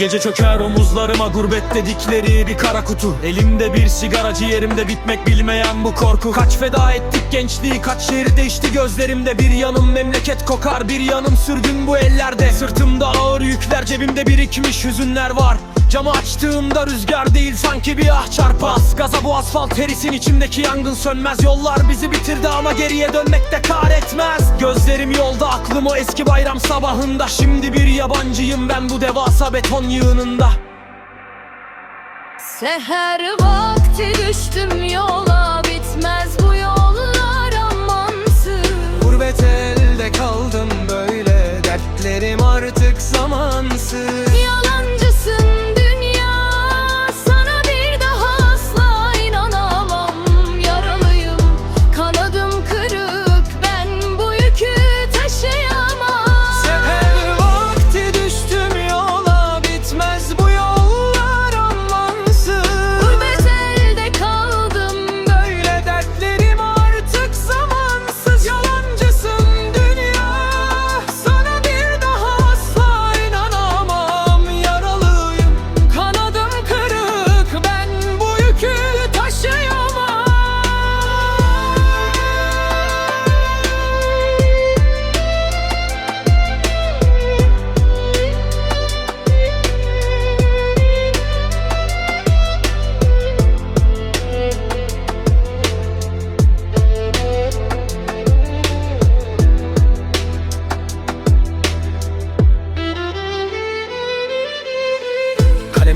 Gece çöker omuzlarıma gurbet dedikleri bir kara kutu. Elimde bir sigara ciğerimde bitmek bilmeyen bu korku. Kaç feda ettik gençliği kaç şehir değişti gözlerimde. Bir yanım memleket kokar bir yanım sürgün bu ellerde. Sırtımda ağır yükler cebimde birikmiş hüzünler var. Camı açtığımda rüzgar değil sanki bir ah Gaza bu asfalt erisin içimdeki yangın sönmez. Yollar bizi bitirdi ama geriye dönmek de kar etmez. Gözlerim yolda aklım o eski bayram sabahında. Şimdi bir yabancıyım ben bu devasa beton yığınında. Seher vakti düştüm yola bitmez bu yollar amansız. Gurbet elde kaldım böyle dertlerim artık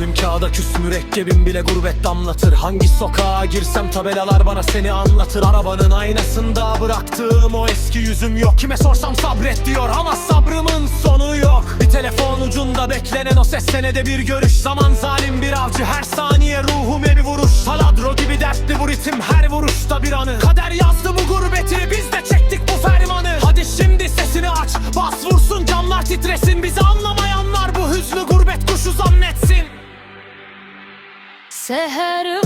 Kalemim kağıda küs mürekkebim bile gurbet damlatır. Hangi sokağa girsem tabelalar bana seni anlatır. Arabanın aynasında bıraktığım o eski yüzüm yok. Kime sorsam sabret diyor ama sabrımın sonu yok. Bir telefon ucunda beklenen o ses senede bir görüş. Zaman zalim bir avcı her saniye ruhum bir vuruş. Saladro gibi dertli bu ritim her vuruşta bir anı. Kader yazdı bu gurbeti biz de çektik bu fermanı. Hadi şimdi sesini aç bas vursun camlar titresin Bizi Say hello